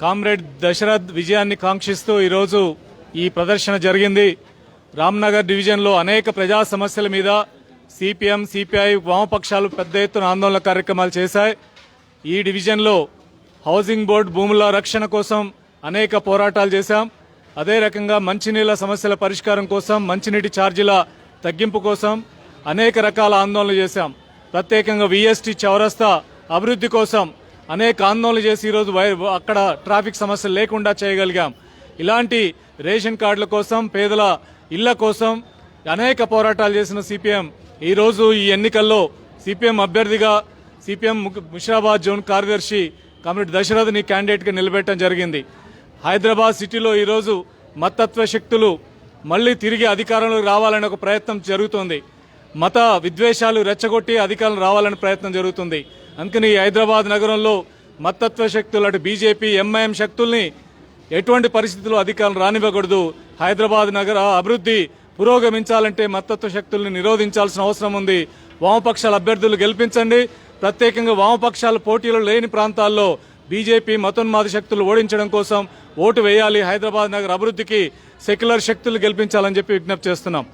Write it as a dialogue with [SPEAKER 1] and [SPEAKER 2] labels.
[SPEAKER 1] Comrade Dashrath విజయాన్ని కాంక్షిస్తూ ఈరోజు ఈ ప్రదర్శన జరిగింది. రామ్నగర్ డివిజన్లో అనేక ప్రజా సమస్యల మీద సిపిఎం సిపిఐ వామపక్షాలు పెద్ద ఎత్తున ఆందోళన కార్యక్రమాలు చేశాయి. ఈ డివిజన్లో హౌసింగ్ బోర్డు భూముల రక్షణ కోసం అనేక పోరాటాలు చేశాం. అదే రకంగా మంచినీళ్ళ సమస్యల పరిష్కారం కోసం మంచినీటి ఛార్జీల తగ్గింపు కోసం అనేక రకాల ఆందోళనలు చేశాం. ప్రత్యేకంగా విఎస్టీ చౌరస్తా అభివృద్ధి కోసం అనేక ఆందోళనలు చేసి ఈరోజు వై- అక్కడ ట్రాఫిక్ సమస్యలు లేకుండా చేయగలిగాం. ఇలాంటి రేషన్ కార్డుల కోసం పేదల ఇళ్ళ కోసం అనేక పోరాటాలు చేసిన సిపిఎం. ఈరోజు ఈ ఎన్నికల్లో సిపిఎం అభ్యర్థిగా సిపిఎం ము- ముషిరాబాద్ జోన్ కార్యదర్శి కామ్రేడ్ దశరథ్ని క్యాండిడేట్గా నిలబెట్టడం జరిగింది. హైదరాబాద్ సిటీలో ఈరోజు మతత్వ శక్తులు మళ్ళీ తిరిగి అధికారంలోకి రావాలనే ఒక ప్రయత్నం జరుగుతోంది. మత విద్వేషాలు రెచ్చగొట్టి అధికారం రావాలనే ప్రయత్నం జరుగుతుంది. అందుకని ఈ హైదరాబాద్ నగరంలో మతత్వ శక్తులు అటు బీజేపీ ఎంఐఎం శక్తుల్ని ఎటువంటి పరిస్థితుల్లో అధికారం రానివ్వకూడదు. హైదరాబాద్ నగర అభివృద్ధి పురోగమించాలంటే మతత్వ శక్తుల్ని నిరోధించాల్సిన అవసరం ఉంది. వామపక్షాల అభ్యర్థులు గెలిపించండి. ప్రత్యేకంగా వామపక్షాల పోటీలు లేని ప్రాంతాల్లో బీజేపీ మతోన్మాద శక్తులు ఓడించడం కోసం ఓటు వేయాలి. హైదరాబాద్ నగర అభివృద్ధికి సెక్యులర్ శక్తులు గెలిపించాలని చెప్పి విజ్ఞప్తి చేస్తున్నాం.